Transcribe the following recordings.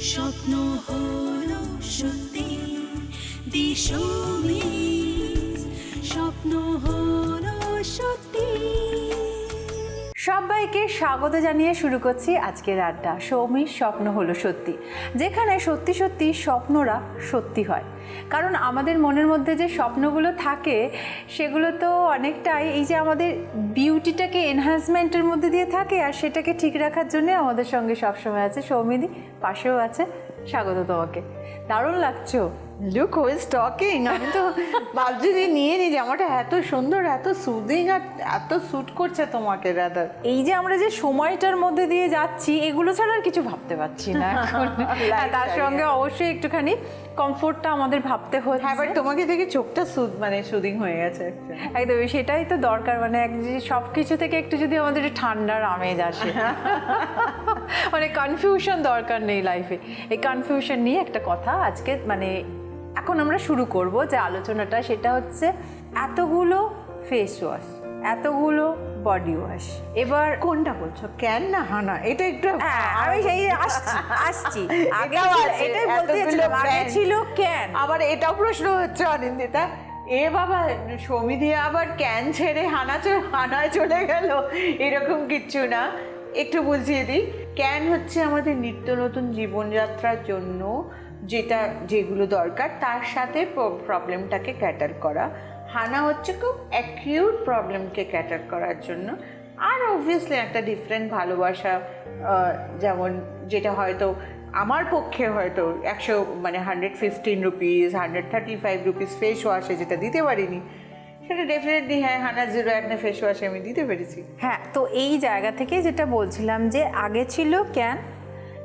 স্বপ্ন হলো সত্যি। স্বপ্ন হলো সত্যি। সবাইকে স্বাগত জানিয়ে শুরু করছি আজকের আড্ডা। সৌমির স্বপ্ন হলো সত্যি। যেখানে সত্যি সত্যি স্বপ্নরা সত্যি হয়। কারণ আমাদের মনের মধ্যে যে স্বপ্নগুলো থাকে, সেগুলো তো অনেকটাই এই যে আমাদের বিউটিটাকে এনহান্সমেন্টের মধ্যে দিয়ে থাকে আর সেটাকে ঠিক রাখার জন্য আমাদের সঙ্গে সবসময় আছে সৌমিদি। পাশেও আছে। স্বাগত তোমাকে। দারুণ লাগছো লুক হু ইজ টকিং আমি তো ভাবছি যে নিয়ে নি জামাটা এত সুন্দর এত সুদিং আর এত স্যুট করছে তোমাকে রাদার এই যে আমরা যে সময়টার মধ্যে দিয়ে যাচ্ছি এগুলো ছাড়া আর কিছু ভাবতে পারছি না এখন। হ্যাঁ, তার সঙ্গে অবশ্যই একটুখানি কমফোর্টটা আমাদের ভাবতে হচ্ছে। হ্যাঁ বাট তোমাকে দেখে চোখটা সুদ মানে সুদিং হয়ে গেছে একদম সেটাই তো দরকার মানে সব কিছু থেকে একটু যদি আমাদের ঠান্ডার আমেজ আসে। মানে কনফিউশন দরকার নেই লাইফে এই কনফিউশন নিয়ে একটা কথা আজকে মানে এখন আমরা শুরু করব যে আলোচনাটা সেটা হচ্ছে এতগুলো ফেস ওয়াশ এতগুলো বডি ওয়াশ এবার কোনটা বলছো? ক্যান না হানা এটা একটু হ্যাঁ আমি সেই আসছি আসছি। আগে এটাই বলতে আগে ছিল কেন? আবার এটাও প্রশ্ন হচ্ছে অনিন্দিতা। এ বাবা সমিধি আবার ক্যান ছেড়ে হানা হানায় চলে গেল? এরকম কিচ্ছু না। একটু বুঝিয়ে দিই। ক্যান হচ্ছে আমাদের নিত্য নতুন জীবনযাত্রার জন্য যেটা যেগুলো দরকার, তার সাথে প্রবলেমটাকে ক্যাটার করা। হানা হচ্ছে খুব অ্যাকিউট প্রবলেমকে ক্যাটার করার জন্য। আর অবভিয়াসলি একটা ডিফারেন্ট ভালোবাসা যেমন যেটা হয়তো আমার পক্ষে হয়তো একশো মানে hundred fifteen rupees hundred thirty five rupees face ওয়াশে যেটা দিতে পারিনি, সেটা ডেফিনেটলি হ্যাঁ হান্ড্রেড জিরো একটা ফেস ওয়াশে আমি দিতে পেরেছি। হ্যাঁ তো এই জায়গা থেকে যেটা বলছিলাম যে আগে ছিল ক্যান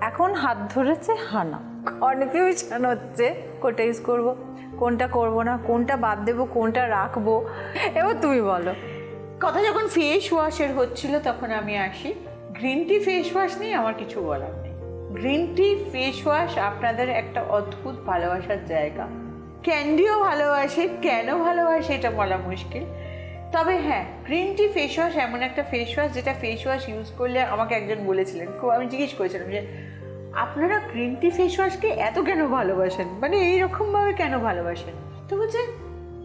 এখন হাত ধরেছে হানা। কনফিউশন হচ্ছে, কোনটা ইউজ করব, কোনটা করব না, কোনটা বাদ দেবো, কোনটা রাখব। এবার তুমি বলো। কথা যখন ফেস ওয়াশের হচ্ছিল তখন আমি আসি। গ্রিন টি ফেস ওয়াশ নিয়ে আমার কিছু বলার নেই। গ্রিন টি ফেস ওয়াশ আপনাদের একটা অদ্ভুত ভালোবাসার জায়গা। ক্যান্ডিও ভালোবাসে কেন ভালোবাসে, এটা বলা মুশকিল। তবে হ্যাঁ গ্রিন টি ফেস ওয়াশ এমন একটা ফেস ওয়াশ যেটা ফেস ওয়াশ ইউজ করলে আমাকে একজন বলেছিলেন। খুব আমি জিজ্ঞেস করেছিলাম যে আপনারা গ্রিন টি ফেস ওয়াশকে এত কেন ভালোবাসেন? মানে এইরকমভাবে কেন ভালোবাসেন? তো বলছে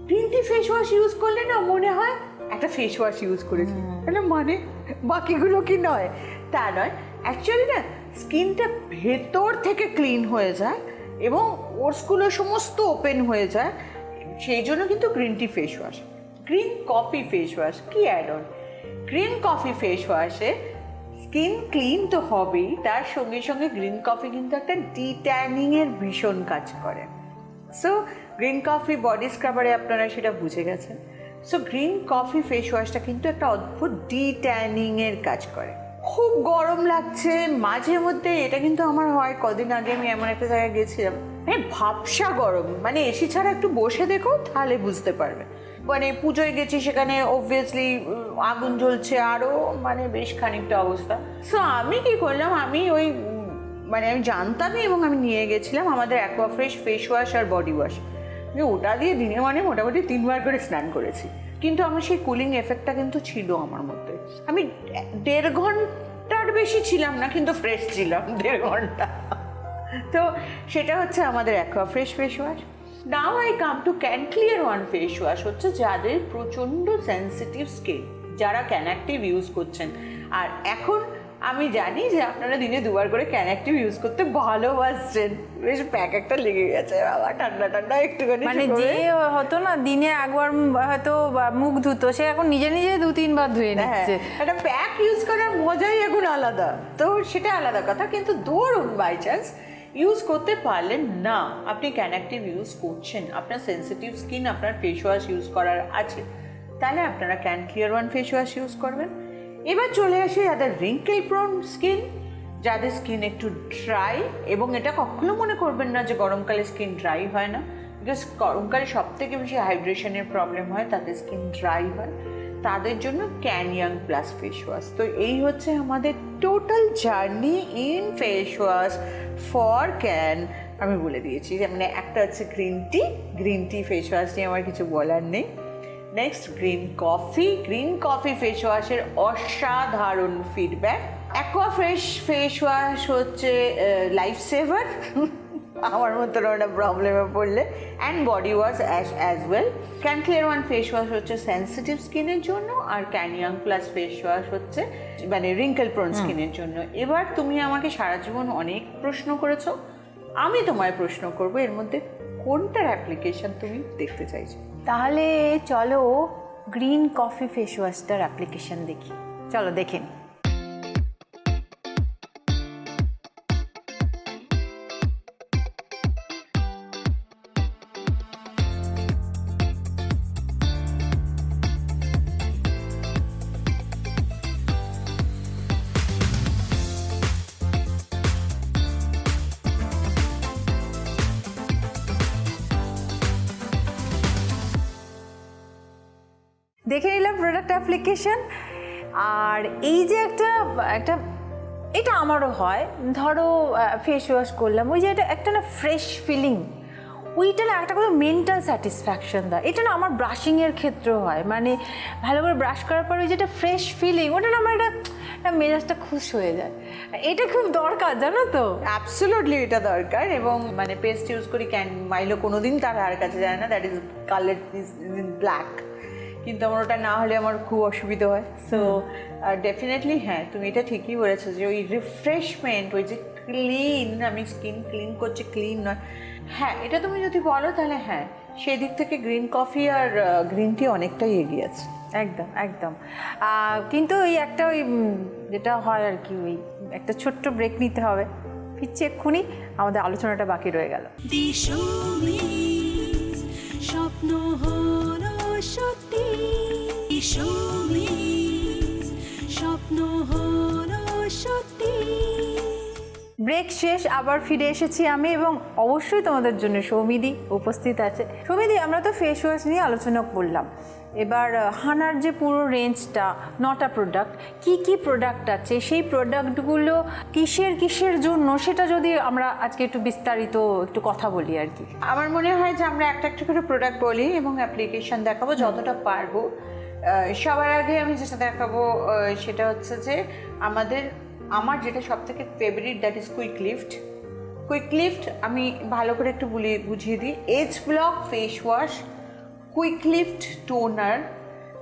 green tea face wash use করলে না মনে হয় একটা ফেস ওয়াশ ইউজ করেছি। তাহলে মানে? বাকিগুলো কি নয়? তা নয়। অ্যাকচুয়ালি না স্কিনটা ভেতর থেকে ক্লিন হয়ে যায় এবং ওর্সগুলো সমস্ত ওপেন হয়ে যায়। সেই জন্য কিন্তু green tea face wash green coffee face wash কি add on green coffee face ওয়াশে skin clean তো হবেই, তার সঙ্গে সঙ্গে গ্রিন কফি কিন্তু একটা ডিট্যানিং এর ভীষণ কাজ করে। সো গ্রিন কফি বডি স্ক্রাবারে আপনারা সেটা বুঝে গেছেন। সো গ্রিন কফি ফেস ওয়াশটা কিন্তু একটা অদ্ভুত ডিট্যানিং এর কাজ করে। খুব গরম লাগছে, মাঝে মধ্যে এটা কিন্তু আমার হয়, কদিন আগে আমি এমন একটা জায়গায় গেছিলাম। মানে ভাবসা গরম মানে এসি ছাড়া একটু বসে দেখো, তাহলে বুঝতে পারবে। মানে পুজোয় গেছি সেখানে অবভিয়াসলি আগুন জ্বলছে আরও মানে বেশ খানিকটা অবস্থা। সো আমি কি করলাম? আমি ওই মানে আমি জানতামই এবং আমি নিয়ে গেছিলাম আমাদের অ্যাকোয়াফ্রেশ ফেস ওয়াশ আর বডি ওয়াশ আমি ওটা দিয়ে দিনে মানে মোটামুটি তিনবার করে স্নান করেছি। কিন্তু আমার সেই কুলিং এফেক্টটা কিন্তু ছিল আমার মধ্যে। আমি দেড় ঘণ্টার বেশি ছিলাম না, কিন্তু ফ্রেশ ছিলাম দেড় ঘণ্টা। তো সেটা হচ্ছে আমাদের aqua fresh face wash now I come to can clear one face wash হচ্ছে যাদের প্রচণ্ড সেন্সিটিভ স্কিন যারা ক্যানাক্টিভ ইউজ করছেন। আর এখন আমি জানি যে আপনারা দিনে দুবার করে ক্যানাক্টিভ ইউজ করতে ভালোবাসছেন। বেশ প্যাক একটা লেগে গেছে বাবা ঠান্ডা ঠান্ডা একটুখানি মানে। যে হতো না দিনে একবার হয়তো মুখ ধুতো সে এখন নিজে নিজে দু তিনবার ধুয়ে হ্যাঁ নিচ্ছে। একটা প্যাক ইউজ করার মজাই এখন আলাদা। তো সেটা আলাদা কথা কিন্তু ধরুন বাই চান্স ইউজ করতে পারলেন না। আপনি ক্যানাক্টিভ ইউজ করছেন? আপনার সেন্সিটিভ স্কিন আপনার ফেস ওয়াশ ইউজ করার আছে। তাহলে আপনারা can clear one face wash use করবেন। এবার চলে আসে যাদের রিঙ্কেল প্রোন স্কিন যাদের স্কিন একটু ড্রাই এবং এটা কখনো মনে করবেন না যে গরমকালে স্কিন ড্রাই হয় না। বিকজ গরমকালে সব থেকে বেশি হাইড্রেশনের প্রবলেম হয়, তাদের স্কিন ড্রাই হয়। তাদের জন্য ক্যানিয়াং প্লাস ফেস ওয়াশ তো এই হচ্ছে আমাদের total journey in face wash for can আমি বলে দিয়েছি। যে মানে একটা হচ্ছে green tea green tea face wash নিয়ে আমার কিছু বলার নেই। Next green coffee green coffee face ওয়াশের অসাধারণ feedback aqua fresh face wash হচ্ছে লাইফ সেভার আমার মতো একটা প্রবলেমে পড়লে। And body wash as as well can clear one face wash হচ্ছে সেন্সিটিভ স্কিনের জন্য আর can young plus face wash হচ্ছে মানে রিঙ্কেল প্রোন স্কিনের জন্য। এবার তুমি আমাকে সারা জীবন অনেক প্রশ্ন করেছ। আমি তোমায় প্রশ্ন করব এর মধ্যে কোনটার অ্যাপ্লিকেশন তুমি দেখতে চাইছো? তাহলে চলো গ্রিন কফি ফেস ওয়াশটার অ্যাপ্লিকেশন দেখি। চলো দেখে নিই। অ্যাপ্লিকেশন আর এই যে একটা একটা, এটা আমারও হয়। ধরো ফেস ওয়াশ করলাম, ওই যে একটা একটা না ফ্রেশ ফিলিং ওইটা না একটা কোনো মেন্টাল স্যাটিসফ্যাকশন দেয়। এটা না আমার ব্রাশিংয়ের ক্ষেত্রেও হয়। মানে ভালো করে ব্রাশ করার পর ওই যেটা ফ্রেশ ফিলিং ওটা না আমার একটা মেজাজটা খুশ হয়ে যায়। এটা খুব দরকার, জানো তো? অ্যাবসোলুটলি এটা দরকার এবং মানে পেস্ট ইউজ করি ক্যান মাইলো কোনোদিন তার হার কাছে যায় না। That is colour is black কিন্তু আমার ওটা না হলে আমার খুব অসুবিধা হয়। সো ডেফিনেটলি হ্যাঁ তুমি এটা ঠিকই বলেছ যে ওই রিফ্রেশমেন্ট ওই যে ক্লিন আমি স্কিন ক্লিন করছি ক্লিন নয়। হ্যাঁ এটা তুমি যদি বলো তাহলে হ্যাঁ সেই দিক থেকে গ্রিন কফি আর গ্রিন টি অনেকটাই এগিয়ে আছে। একদম একদম। কিন্তু ওই একটা ওই যেটা হয় আর কি ওই একটা ছোট্ট ব্রেক নিতে হবে। ফিরছি এক্ষুনি আমাদের আলোচনাটা বাকি রয়ে গেল। স্বপ্ন সত্যি স্বপ্ন হলো সত্যি। ব্রেক শেষ, আবার ফিরে এসেছি আমি এবং অবশ্যই তোমাদের জন্য সৌমিদি উপস্থিত আছে। সৌমিদি, আমরা তো ফেস ওয়াশ নিয়ে আলোচনা করলাম। এবার হানার যে পুরো রেঞ্জটা নটা প্রোডাক্ট কি কি প্রোডাক্ট আছে, সেই প্রোডাক্টগুলো কিসের কিসের জন্য, সেটা যদি আমরা আজকে একটু বিস্তারিত একটু কথা বলি আর কি। আমার মনে হয় যে আমরা একটা একটা করে প্রোডাক্ট বলি এবং অ্যাপ্লিকেশন দেখাবো, যতটা পারব। সবার আগে আমি যেটা দেখাবো সেটা হচ্ছে যে আমাদের আমার যেটা সব থেকে favourite that is quick lift quick lift আমি ভালো করে একটু বুলিয়ে বুঝিয়ে দিই। Age block face wash quick lift toner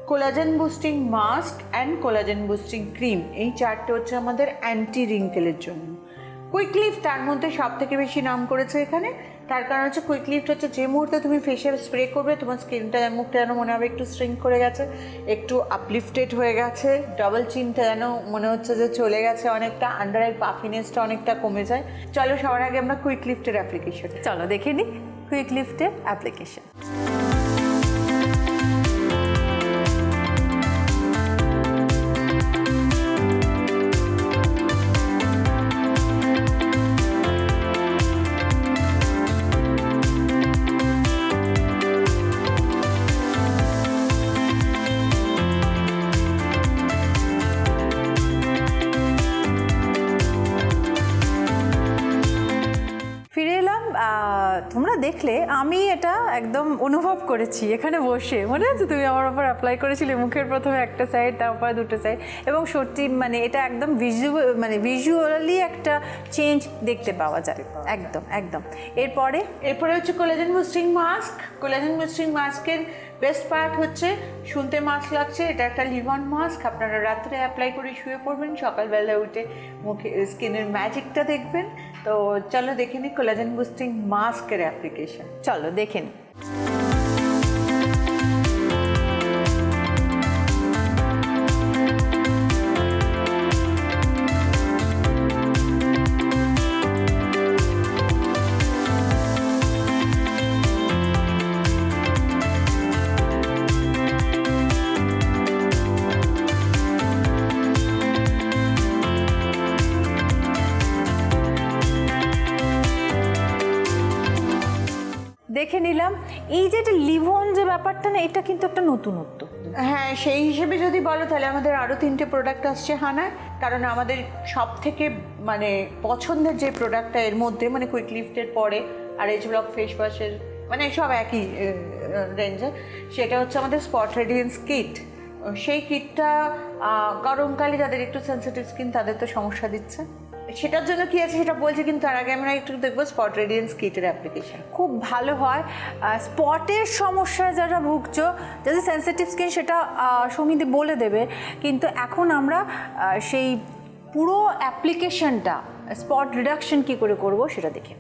collagen boosting mask and collagen boosting cream এই চারটে হচ্ছে আমাদের অ্যান্টি রিঙ্কেলের জন্য। কুইক লিফট তার মধ্যে সব থেকে বেশি নাম করেছে এখানে তার কারণ হচ্ছে কুইক লিফ্ট হচ্ছে যে মুহূর্তে তুমি ফেসে স্প্রে করবে, তোমার স্কিনটা মুখটা যেন মনে হবে একটু স্ট্রিং করে গেছে, একটু আপলিফটেড হয়ে গেছে ডাবল চিনটা যেন মনে হচ্ছে যে চলে গেছে অনেকটা আন্ডার আই পাফিনেসটা অনেকটা কমে যায়। চলো সবার আগে আমরা কুইক লিফ্টের অ্যাপ্লিকেশন চলো দেখে নিই কুইক লিফ্টের অ্যাপ্লিকেশন তোমরা দেখলে আমি এটা একদম অনুভব করেছি এখানে বসে। মনে আছে তুমি আমার ওপর অ্যাপ্লাই করেছিলে? মুখের প্রথমে একটা সাইড তারপরে দুটো সাইড এবং সত্যি মানে এটা একদম ভিজুয়াল মানে ভিজুয়ালি একটা চেঞ্জ দেখতে পাওয়া যায়। একদম একদম। এরপরে? এরপরে হচ্ছে collagen boosting mask collagen boosting মাস্কের বেস্ট পার্ট হচ্ছে শুনতে মাস্ক লাগছে। এটা একটা লিভন মাস্ক আপনারা রাত্রে অ্যাপ্লাই করে শুয়ে পড়বেন। সকালবেলা উঠে মুখে স্কিনের ম্যাজিকটা দেখবেন। তো চলো দেখে নিই কোলাজেন বুস্টিং মাস্কের অ্যাপ্লিকেশন চলো দেখে নিই এই যে এটা লিভন যে ব্যাপারটা না, এটা কিন্তু একটা নতুনত্ব। হ্যাঁ সেই হিসেবে যদি বলো তাহলে আমাদের আরও তিনটে প্রোডাক্ট আসছে হানায়। কারণ আমাদের সব থেকে মানে পছন্দের যে প্রোডাক্টটা এর মধ্যে মানে কুইক লিফটের পরে, আর এইচ ব্লক ফেস ওয়াশের মানে সব একই রেঞ্জে সেটা হচ্ছে আমাদের স্পট রেডিয়েন্স কিট সেই কিটটা গরমকালে যাদের একটু সেন্সিটিভ স্কিন তাদের তো সমস্যা দিচ্ছে। সেটার জন্য কি আছে সেটা বলছে, কিন্তু তার আগে আমরা একটু দেখব স্পট রেডিয়েন্স কিটের অ্যাপ্লিকেশন খুব ভালো হয়। স্পটের সমস্যায় যারা ভুগছো যাদের সেন্সিটিভ স্কিন সেটা সমিতি বলে দেবে, কিন্তু এখন আমরা সেই পুরো অ্যাপ্লিকেশনটা স্পট রিডাকশন কি করে করব সেটা দেখে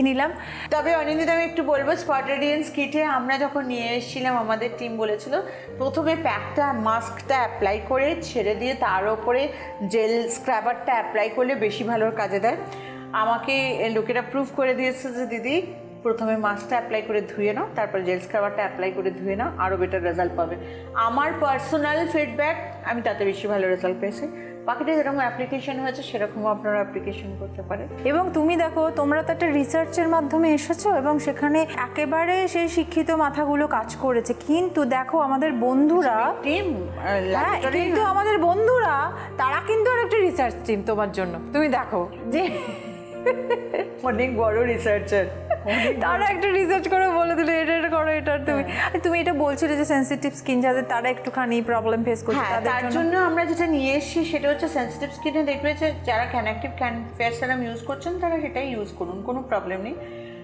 দেখে নিলাম। তবে অনিন্দিতা, আমি একটু বলব স্পট রেডিয়েন্স কিটে আমরা যখন নিয়ে এসেছিলাম, আমাদের টিম বলেছিল, প্রথমে প্যাকটা মাস্কটা অ্যাপ্লাই করে ছেড়ে দিয়ে তার ওপরে জেল স্ক্রাবারটা অ্যাপ্লাই করলে বেশি ভালো কাজে দেয়। আমাকে লোকেরা প্রুফ করে দিয়েছে যে, দিদি, প্রথমে মাস্কটা অ্যাপ্লাই করে ধুয়ে নাও, তারপর জেল স্ক্রাবারটা অ্যাপ্লাই করে ধুয়ে নাও আরও বেটার রেজাল্ট পাবে। আমার পার্সোনাল ফিডব্যাক আমি তাতে বেশি ভালো রেজাল্ট পেয়েছি। বাকিটা যেরকম অ্যাপ্লিকেশন হয়েছে সেরকম আপনারা অ্যাপ্লিকেশন করতে পারেন। এবং তুমি দেখো তোমরা তো একটা রিসার্চের মাধ্যমে এসেছ এবং সেখানে একেবারে সেই শিক্ষিত মাথাগুলো কাজ করেছে। কিন্তু দেখো আমাদের বন্ধুরা টিম হ্যাঁ কিন্তু আমাদের বন্ধুরা তারা কিন্তু আর একটা রিসার্চ টিম তোমার জন্য। তুমি দেখো যে অনেক বড় রিসার্চার তারা একটা রিসার্চ করে বলে দিলে এটা এটা করো এটা তুমি। আর তুমি এটা বলছিলে যে সেনসিটিভ স্কিন যাদের তারা একটুখানি প্রবলেম ফেস করছে হ্যাঁ তার জন্য। জন্য আমরা যেটা নিয়ে এসেছি সেটা হচ্ছে সেন্সিটিভ স্কিনে দেখবে যে যারা can active can fair serum use করছেন তারা সেটাই ইউজ করুন কোনো প্রবলেম নেই।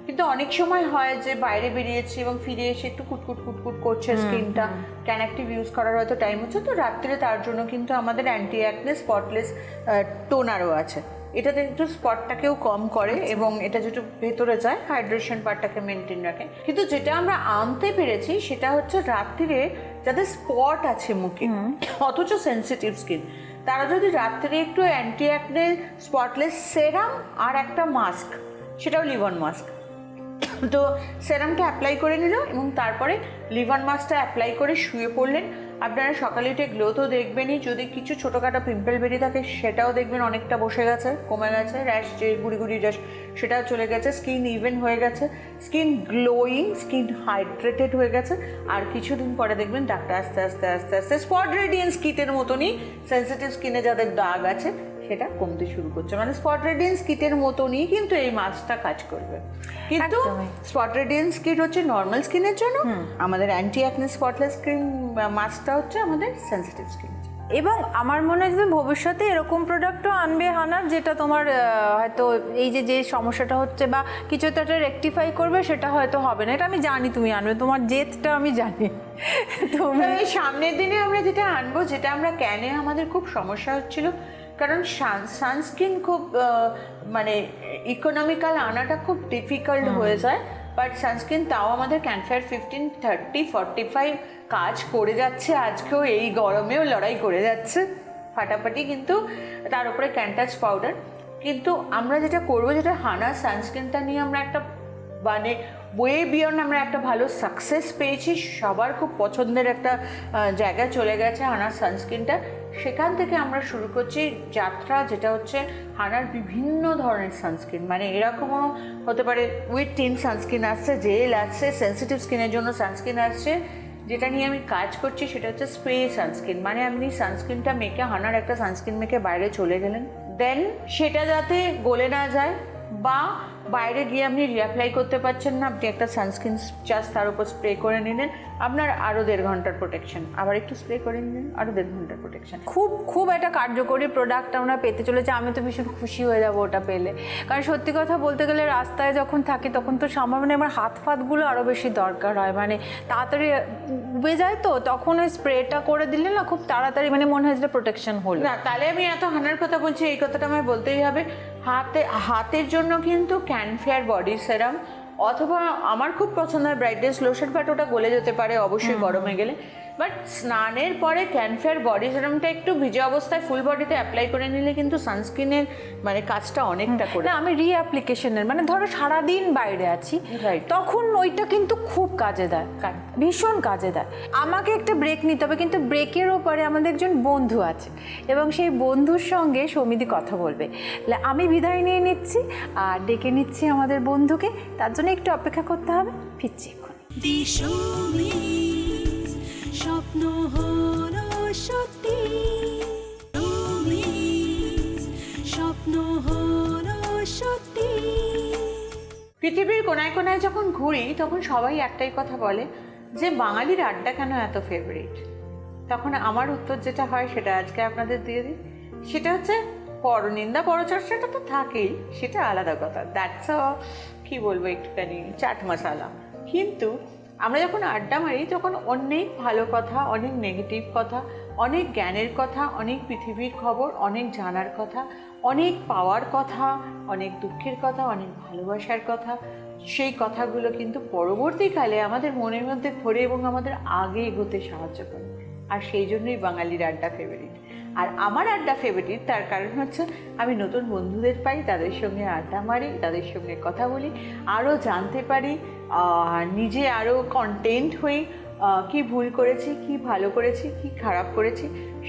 কিন্তু অনেক সময় হয় যে বাইরে বেরিয়েছি এবং ফিরে এসে একটু কুটকুট কুটকুট করছে স্কিনটা ক্যানাক্টিভ ইউজ করার হয়তো টাইম হচ্ছে তো রাত্রে তার জন্য কিন্তু আমাদের অ্যান্টি অ্যাকনে স্পটলেস টোনারও আছে। এটাতে একটু স্পটটাকেও কম করে এবং এটা যেটা ভেতরে যায় হাইড্রেশন পার্টটাকে মেনটেন রাখে। কিন্তু যেটা আমরা আনতে পেরেছি সেটা হচ্ছে রাত্রিরে যাদের স্পট আছে মুখে অথচ সেন্সিটিভ স্কিন তারা যদি রাত্রে একটু অ্যান্টি অ্যাকনে স্পটলেস সেরাম আর একটা মাস্ক সেটাও লিভন মাস্ক তো সেরামটা অ্যাপ্লাই করে নিল এবং তারপরে লিভার মাস্কটা অ্যাপ্লাই করে শুয়ে পড়লেন। আপনারা সকালে উঠে গ্লো তো দেখবেনই, যদি কিছু ছোটোখাটো পিম্পল বেরিয়ে থাকে সেটাও দেখবেন অনেকটা বসে গেছে, কমে গেছে র্যাশ যে গুড়ি গুড়ি র্যাশ সেটাও চলে গেছে স্কিন ইভেন হয়ে গেছে স্কিন গ্লোয়িং স্কিন হাইড্রেটেড হয়ে গেছে। আর কিছুদিন পরে দেখবেন ডাক্তার আস্তে আস্তে আস্তে আস্তে স্পট রেডিয়েন্স কিটের মতনই সেন্সিটিভ স্কিনে যাদের দাগ আছে সেটা কমতে শুরু করছে। মানে স্পট রেডিয়েন্স কিটের মতনই কিন্তু এই মাস্কটা কাজ করবে। কিন্তু স্পট রেডিয়েন্স কিট হচ্ছে নর্মাল স্কিনের জন্য। আমাদের অ্যান্টি অ্যাকনে স্পটলেস স্কিন মাস্কটা হচ্ছে আমাদের সেন্সিটিভ স্কিন এবং আমার মনে হয় যে ভবিষ্যতে এরকম প্রোডাক্টও আনবে হানার যেটা তোমার হয়তো এই যে যে সমস্যাটা হচ্ছে বা কিছু তো একটা রেকটিফাই করবে সেটা হয়তো হবে না। এটা আমি জানি তুমি আনবে তোমার জেদটা আমি জানি। তুমি সামনের দিনে আমরা যেটা আনব যেটা আমরা ক্যানে আমাদের খুব সমস্যা হচ্ছিল। কারণ সানস্ক্রিন খুব মানে ইকোনমিক্যাল আনাটা খুব ডিফিকাল্ট হয়ে যায়। বাট সানস্ক্রিন তাও আমাদের can fair fifteen thirty forty five কাজ করে যাচ্ছে, আজকেও এই গরমেও লড়াই করে যাচ্ছে। ফাটাফাটি কিন্তু তার উপরে ক্যান্টাস পাউডার কিন্তু আমরা যেটা করব, যেটা হানা সানস্ক্রিনটা নিয়ে আমরা একটা মানে ওয়ে বিয়ন্ড আমরা একটা ভালো সাকসেস পেয়েছি, সবার খুব পছন্দের একটা জায়গায় চলে গেছে হানার সানস্ক্রিনটা সেখান থেকে আমরা শুরু করছি যাত্রা, যেটা হচ্ছে হানার বিভিন্ন ধরনের সানস্ক্রিন মানে এরকমও হতে পারে উইথ টিন সানস্ক্রিন আসছে জেল আসছে সেন্সিটিভ স্কিনের জন্য সানস্ক্রিন আসছে। যেটা নিয়ে আমি কাজ করছি সেটা হচ্ছে স্প্রে সানস্ক্রিন। মানে আপনি সানস্ক্রিনটা মেখে, হানার একটা সানস্ক্রিন মেখে বাইরে চলে গেলেন। দেন সেটা যাতে গলে না যায় বা বাইরে গিয়ে আপনি রিঅ্যাপ্লাই করতে পারছেন না আপনি একটা সানস্ক্রিন জাস্ট তার উপর স্প্রে করে নিলেন আপনার আরও দেড় ঘণ্টার প্রোটেকশন আবার একটু স্প্রে করে নিলেন আরও দেড় ঘণ্টার প্রোটেকশন খুব খুব একটা কার্যকরী প্রোডাক্ট আমরা পেতে চলেছি আমি তো ভীষণ খুশি হয়ে যাব ওটা পেলে। কারণ সত্যি কথা বলতে গেলে রাস্তায় যখন থাকি তখন তো সম্ভাবনা আমার হাত ফাতগুলো আরও বেশি দরকার হয়। মানে তাড়াতাড়ি উবে যায় তো তখন ওই স্প্রেটা করে দিলে না খুব তাড়াতাড়ি মানে মনে হয় যে প্রোটেকশন হলো। না তাহলে আমি এত হানার কথা বলছি এই কথাটা আমায় বলতেই হবে। হাতে হাতের জন্য কিন্তু ক্যানফেয়ার বডি সেরাম অথবা আমার খুব পছন্দ হয় ব্রাইটনেস লোশন বাট ওটা গলে যেতে পারে অবশ্যই গরমে গেলে। বাট স্নানের পরে ক্যানফেয়ার বডি সেরামটা একটু ভিজে অবস্থায় ফুল বডিতে অ্যাপ্লাই করে নিলে কিন্তু সানস্ক্রিনের মানে কাজটা অনেকটা করে না আমি রিঅ্যাপ্লিকেশনের মানে ধরো সারাদিন বাইরে আছি তখন ওইটা কিন্তু খুব কাজে দেয়। ভীষণ কাজে দেয়। আমাকে একটা ব্রেক নিতে হবে কিন্তু ব্রেকের ওপরে আমাদের একজন বন্ধু আছে এবং সেই বন্ধুর সঙ্গে সমিতি কথা বলবে। আমি বিদায় নিয়ে নিচ্ছি আর ডেকে নিচ্ছি আমাদের বন্ধুকে তার জন্য একটু অপেক্ষা করতে হবে ফিরছি দিশমিস স্বপ্ন হলো সত্যি। স্বপ্ন হলো সত্যি। পৃথিবীর কোনায় কোনায় যখন ঘুরি তখন সবাই একটাই কথা বলে যে বাঙালির আড্ডা কেন এত ফেভারিট তখন আমার উত্তর যেটা হয় সেটা আজকে আপনাদের দিয়ে দিই। সেটা হচ্ছে পরনিন্দা পরচর্চাটা তো থাকেই সেটা আলাদা কথা। দ্যাটস কি বলব একটুখানি, চাট মশালা। কিন্তু আমরা যখন আড্ডা মারি, তখন অনেক ভালো কথা, অনেক নেগেটিভ কথা, অনেক জ্ঞানের কথা, অনেক পৃথিবীর খবর, অনেক জানার কথা, অনেক পাওয়ার কথা, অনেক দুঃখের কথা, অনেক ভালোবাসার কথা, সেই কথাগুলো কিন্তু পরবর্তীকালে আমাদের মনের মধ্যে ঘোরে এবং আমাদের আগে এগোতে সাহায্য করে। আর সেই জন্যই বাঙালির আড্ডা ফেভারিট আর আমার আড্ডা ফেভারিট তার কারণ হচ্ছে আমি নতুন বন্ধুদের পাই, তাদের সঙ্গে আড্ডা মারি, তাদের সঙ্গে কথা বলি, আরও জানতে পারি নিজে আরও কন্টেন্ট হই কি ভুল করেছি, কি ভালো করেছি, কি খারাপ করেছি,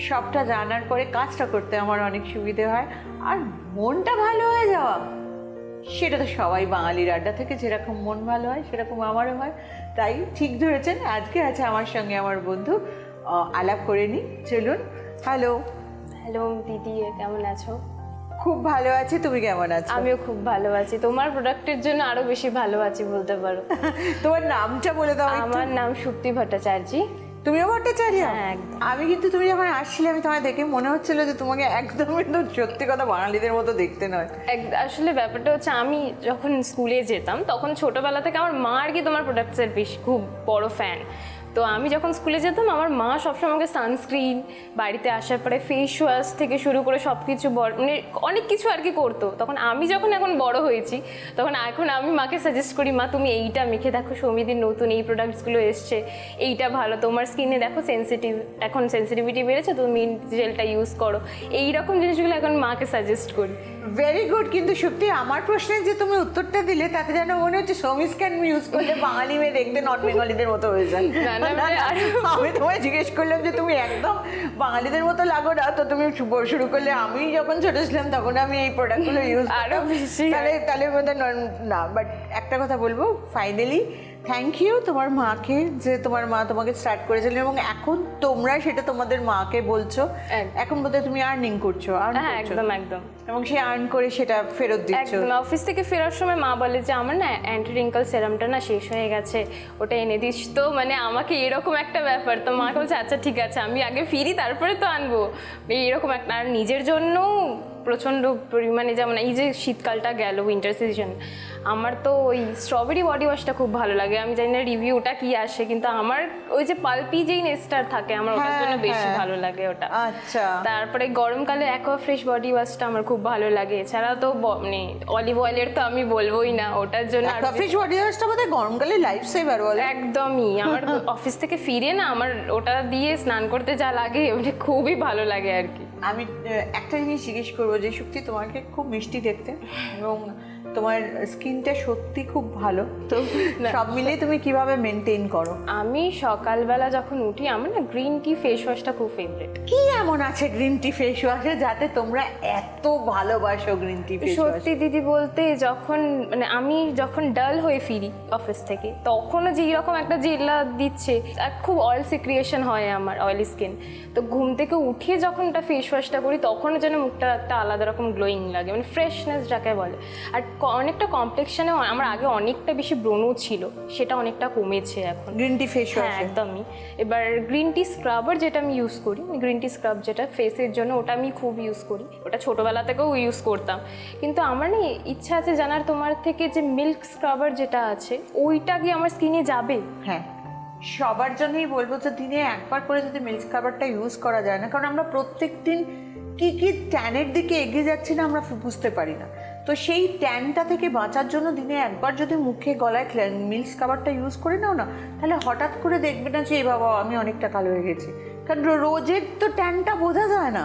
সবটা জানার পরে কাজটা করতে আমার অনেক সুবিধে হয়। আর মনটা ভালো হয়ে যাওয়া, সেটা তো সবাই বাঙালির আড্ডা থেকে যেরকম মন ভালো হয়, সেরকম আমারও হয়। তাই ঠিক ধরেছেন, আজকে আছে আমার সঙ্গে আমার বন্ধু আলাপ করে নিই, চলুন হ্যালো হ্যালো দিদি কেমন আছো? খুব ভালো আছি তুমি কেমন আছো? আমিও খুব ভালো আছি। তোমার প্রোডাক্টের জন্য আরও বেশি ভালো আছি বলতে পারো। তোমার নামটা বলে দাও আমার নাম সুপ্তি ভট্টাচার্য। তুমিও ভট্টাচার্য? হ্যাঁ। আমি কিন্তু তুমি যখন আসছিলে আমি তোমায় দেখে মনে হচ্ছিল যে তোমাকে একদম একদম সত্যি কথা বাঙালিদের মতো দেখতে নয়। এক- আসলে ব্যাপারটা হচ্ছে আমি যখন স্কুলে যেতাম তখন ছোটবেলা থেকে আমার মা আর কি তোমার প্রোডাক্টসের বেশ খুব বড় ফ্যান তো আমি যখন স্কুলে যেতাম, আমার মা সবসময় আমাকে সানস্ক্রিন বাড়িতে আসার পরে ফেস ওয়াশ থেকে শুরু করে সব কিছু মানে অনেক কিছু আর কি করতো। তখন আমি যখন এখন বড় হয়েছি, তখন এখন আমি মাকে সাজেস্ট করি, মা, তুমি এইটা মেখে দেখো সমিতির নতুন এই প্রোডাক্টসগুলো এসছে, এইটা ভালো, তোমার স্কিনে দেখো সেন্সিটিভ এখন সেন্সিটিভিটি বেড়েছে, তুমি জেলটা ইউজ করো। এই রকম জিনিসগুলো এখন মাকে সাজেস্ট করি। ভেরি গুড কিন্তু সত্যি আমার প্রশ্নের যে তুমি উত্তরটা দিলে তাতে যেন মনে হচ্ছে সমিস ক্যান ইউজ করলে বাঙালি মেয়ে দেখতে নট বেঙ্গলিদের মতো হয়ে যায় না, না, না, না, আরে- আমি তোমায় জিজ্ঞেস করলাম যে তুমি একদম বাঙালিদের মতো লাগো না তো তুমি শুরু করলে আমি যখন ছোট ছিলাম তখন আমি এই প্রোডাক্টগুলো ইউজ আরও বেশি। তাহলে তাহলে না বাট একটা কথা বলব ফাইনালি থ্যাংক ইউ তোমার মাকে যে তোমার মা তোমাকে স্টার্ট করেছিলেন এবং এখন তোমরা সেটা তোমাদের মাকে বলছো। এখন বোধহয় তুমি আর্নিং করছ হ্যাঁ একদম একদম। এবং সে আর্ন করে সেটা ফেরত দিচ্ছ। একদম অফিস থেকে ফেরার সময় মা বলে যে আমার না অ্যান্টি রিঙ্কল সেরামটা না শেষ হয়ে গেছে ওটা এনে দিস। তো মানে আমাকে এরকম একটা ব্যাপার তো মাকে বলছে আচ্ছা ঠিক আছে আমি আগে ফিরি তারপরে তো আনব। এইরকম একটা আর নিজের জন্যও প্রচণ্ড পরিমাণে যেমন এই যে শীতকালটা গেল উইন্টার সিজন আমার তো ওই স্ট্রবেরি বডি ওয়াশটা খুব ভালো লাগে। আমি জানি না রিভিউটা কি আসে কিন্তু আমার ওই যে পালপি যেই নেস্টার থাকে আমার ওটার হ্যাঁ, জন্য বেশি হ্যাঁ। ভালো লাগে ওটা। আচ্ছা। তারপরে গরমকালে অ্যাকোয়া ফ্রেশ বডি ওয়াশটা আমার খুব ভালো লাগে। এছাড়া তো মানে অলিভ অয়েলের তো আমি বলবোই না ওটার জন্য আর কফি বডি ওয়াশটা বোধহয় গরমকালে লাইফ সেভার বলে। একদমই। আমার অফিস থেকে ফিরে না আমার ওটা দিয়ে স্নান করতে যা লাগে মানে খুবই ভালো লাগে আর কি। আমি একটা জিনিস জিজ্ঞেস করব যে সত্যি তোমাকে খুব মিষ্টি দেখতে এবং তোমার স্কিনটা সত্যি খুব ভালো। তো সব মিলিয়ে তুমি কীভাবে মেনটেন করো? আমি সকালবেলা যখন উঠি আমার না গ্রিন টি ফেস ওয়াশটা খুব ফেভারিট কি এমন আছে গ্রিন টি ফেস ওয়াশে যাতে তোমরা এত ভালোবাসো গ্রিন টি ফেস ওয়াশ সত্যি দিদি বলতে যখন মানে আমি যখন ডাল হয়ে ফিরি অফিস থেকে তখনও যেই রকম একটা জেলা দিচ্ছে আর খুব অয়েল সিক্রিয়েশন হয় আমার অয়েলি স্কিন তো ঘুম থেকে উঠে যখন ওটা ফেস ওয়াশটা করি তখনও যেন মুখটা একটা আলাদা রকম গ্লোয়িং লাগে মানে ফ্রেশনেস যাকে বলে। আর অনেকটা কমপ্লেকশনে আমার আগে অনেকটা বেশি ব্রণ ছিল সেটা অনেকটা কমেছে এখন। গ্রিন টি ফেস হ্যাঁ একদমই। এবার গ্রিন টি স্ক্রাবার যেটা আমি ইউজ করি গ্রিন টি স্ক্রাব যেটা ফেসের জন্য ওটা আমি খুব ইউজ করি। ওটা ছোটোবেলা থেকেও ইউজ করতাম। কিন্তু আমার না ইচ্ছা আছে জানার তোমার থেকে যে মিল্ক স্ক্রাবার যেটা আছে ওইটা কি আমার স্কিনে যাবে? হ্যাঁ। সবার জন্যই বলব যে দিনে একবার করে যদি মিল্ক কাভারটা ইউজ করা যায় না কারণ আমরা প্রত্যেক দিন কী কী ট্যানের দিকে এগিয়ে যাচ্ছি না আমরা বুঝতে পারি না। তো সেই ট্যানটা থেকে বাঁচার জন্য দিনে একবার যদি মুখে, গলায় মিল্ক কাবারটা ইউজ করে নাও না, তাহলে হঠাৎ করে দেখবে না যে, এ বাবা, আমি অনেকটা কালো হয়ে গেছি। কারণ রোজের তো ট্যানটা বোঝা যায় না।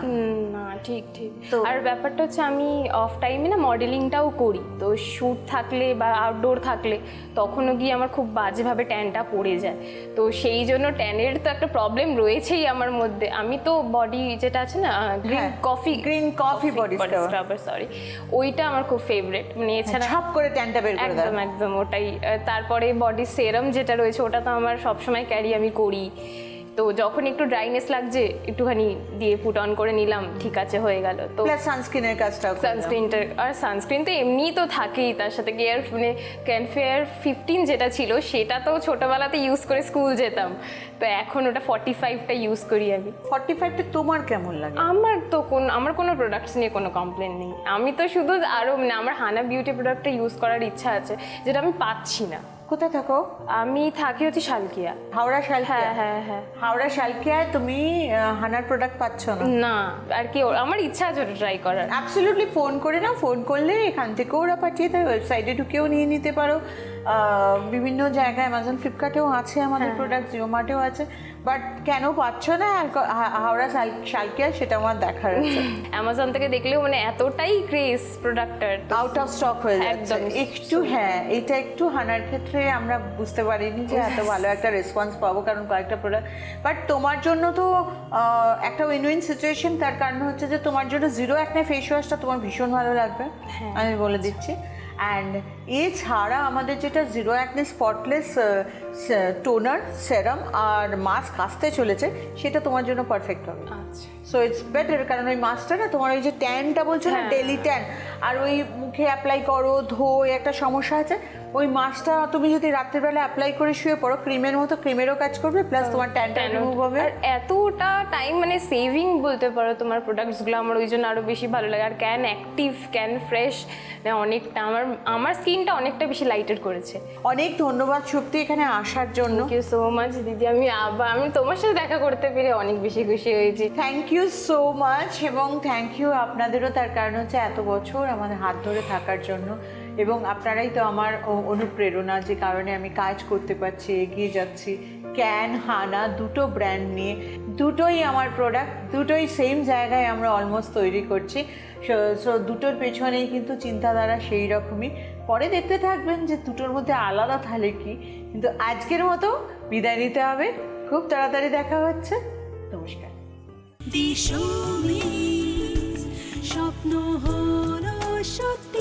না ঠিক ঠিক। তো- আর ব্যাপারটা হচ্ছে আমি অফ টাইমে না মডেলিংটাও করি। তো শ্যুট থাকলে বা আউটডোর থাকলে তখনও গিয়ে আমার খুব বাজেভাবে ট্যানটা পড়ে যায়। তো সেই জন্য ট্যানের তো একটা প্রবলেম রয়েছেই আমার মধ্যে। আমি তো বডি যেটা আছে না গ্রিন হ্যাঁ, coffee green coffee body scrubber sorry ওইটা আমার খুব ফেভারিট মানে এছাড়া ছাপ করে ট্যানটা বের করে একদম একদম ওটাই। তারপরে বডি সেরাম যেটা রয়েছে ওটা তো আমার সবসময় ক্যারি আমি করি। তো যখন একটু ড্রাইনেস লাগছে একটুখানি দিয়ে পুট অন করে নিলাম ঠিক আছে হয়ে গেল। তো প্লাস সানস্ক্রিনের কাজটাও করে সানস্ক্রিনটা আর সানস্ক্রিন তো এমনি তো থাকেই তার সাথে গিয়ার মানে ক্যানফেয়ার ফিফটিন যেটা ছিল সেটা তো ছোটোবেলাতে ইউজ করে স্কুল যেতাম। তো এখন ওটা ফর্টি ফাইভটা ইউজ করি আমি। ফর্টি ফাইভটা তোমার কেমন লাগে? আমার তো কোন আমার কোনো প্রোডাক্টস নিয়ে কোনো কমপ্লেন নেই। আমি তো শুধু আরও মানে আমার হানা বিউটি প্রোডাক্টটা ইউজ করার ইচ্ছা আছে যেটা আমি পাচ্ছি না। কোথায় থাকো? আমি থাকি হচ্ছে শালকিয়া। হাওড়া শালকিয়া? হ্যাঁ হ্যাঁ হ্যাঁ। হাওড়া শালকিয়ায় তুমি হানার প্রোডাক্ট পাচ্ছ না? না আর কি আমার ইচ্ছা আছে ওটা ট্রাই করার। অ্যাবসলিউটলি ফোন করে নাও ফোন করলে এখান থেকে ওরা পাঠিয়ে দেয় ওয়েবসাইটে ঢুকেও নিয়ে নিতে পারো। বিভিন্ন জায়গায় অ্যামাজন ফ্লিপকার্টেও আছে আমাদের প্রোডাক্ট জিও মার্টেও আছে। বাট কেন পাচ্ছ না হাওড়া শাল- শালকিয়া সেটা আমার দেখার আছে। অ্যামাজন থেকে দেখলেও মানে এতটাই ক্রেজ প্রোডাক্টটার আউট অফ স্টক হয়ে যাচ্ছে। একটু হ্যাঁ এটা একটু হানার ক্ষেত্রে আমরা বুঝতে পারিনি যে এত ভালো একটা রেসপন্স পাবো কারণ কয়েকটা প্রোডাক্ট বাট তোমার জন্য তো একটা উইন উইন সিচুয়েশন তার কারণ হচ্ছে যে তোমার জন্য জিরো একটা ফেস ওয়াশটা তোমার ভীষণ ভালো লাগবে। আমি বলে দিচ্ছি। অ্যান্ড এছাড়া আমাদের যেটা zero acne spotless toner serum আর মাস্ক আসতে চলেছে, সেটা তোমার জন্য পারফেক্ট হবে। সো ইটস বেটার কারণ ওই মাছটা না তোমার ওই যে ট্যানটা বলছো না। ডেলি ট্যান আর ওই মুখে অ্যাপ্লাই করো ধো একটা সমস্যা আছে। ওই মাছটা তুমি যদি রাত্রিবেলা অ্যাপ্লাই করে শুয়ে পড়ো ক্রিমের মতো ক্রিমেরও কাজ করবে প্লাস তোমার ট্যানটা রিমুভ হবে। আর এতটা টাইম মানে সেভিং বলতে পারো তোমার প্রোডাক্টসগুলো আমার ওই জন্য আরও বেশি ভালো লাগে। আর ক্যান অ্যাক্টিভ ক্যান ফ্রেশ অনেকটা আমার আমার স্কিনটা অনেকটা বেশি লাইটেড করেছে। অনেক ধন্যবাদ সত্যি এখানে আসার জন্য। থ্যাংক ইউ সো মাচ দিদি। আমি আবার আমি তোমার সাথে দেখা করতে পেরে অনেক বেশি খুশি হয়েছি। থ্যাংক ইউ সো মাচ এবং থ্যাংক ইউ আপনাদেরও তার কারণ হচ্ছে এত বছর আমাদের হাত ধরে থাকার জন্য এবং আপনারাই তো আমার অনুপ্রেরণা যে কারণে আমি কাজ করতে পারছি, এগিয়ে যাচ্ছি। ক্যান, হানা দুটো ব্র্যান্ড নিয়ে, দুটোই আমার প্রোডাক্ট দুটোই সেম জায়গায় আমরা অলমোস্ট তৈরি করছি। সো দুটোর পেছনেই কিন্তু চিন্তাধারা সেই রকমই। পরে দেখতে থাকবেন যে দুটোর মধ্যে আলাদা তাহলে কি। কিন্তু আজকের মতো বিদায় নিতে হবে। খুব তাড়াতাড়ি দেখা হচ্ছে। নমস্কার। দিশ স্বপ্ন হল সত্য।